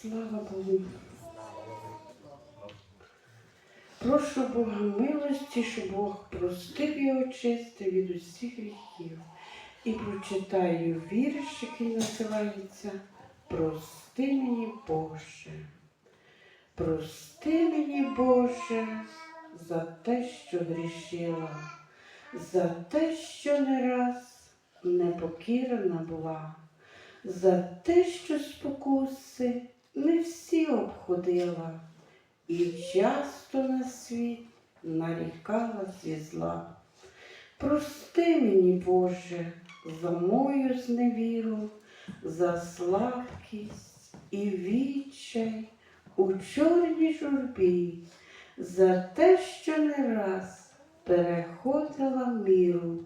Слава Богу. Прошу Бога милості, щоб Бог простив і очистив від усіх гріхів. І прочитаю вірш, який називається Прости мені Боже. Прости мені, Боже, за те, що грішила, за те, що не раз непокірна була, за те, що спокуси обходила, і часто на світ нарікала зі зла. Прости мені, Боже, за мою зневіру, за слабкість і відчай у чорній журбі, за те, що не раз переходила міру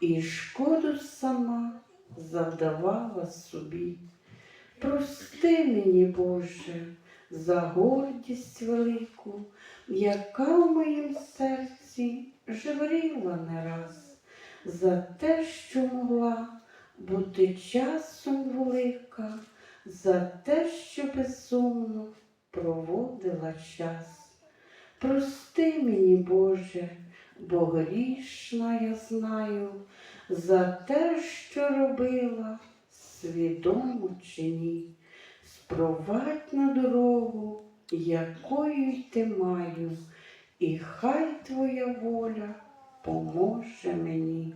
і шкоду сама завдавала собі. Прости мені, Боже, за гордість велику, яка в моїм серці жевріла не раз, за те, що могла бути часом велика, за те, що безсумно проводила час. Прости мені, Боже, бо грішна я знаю, за те, що робила, свідомо чи ні. Спровадь на дорогу, якою йти маю, і хай Твоя воля поможе мені.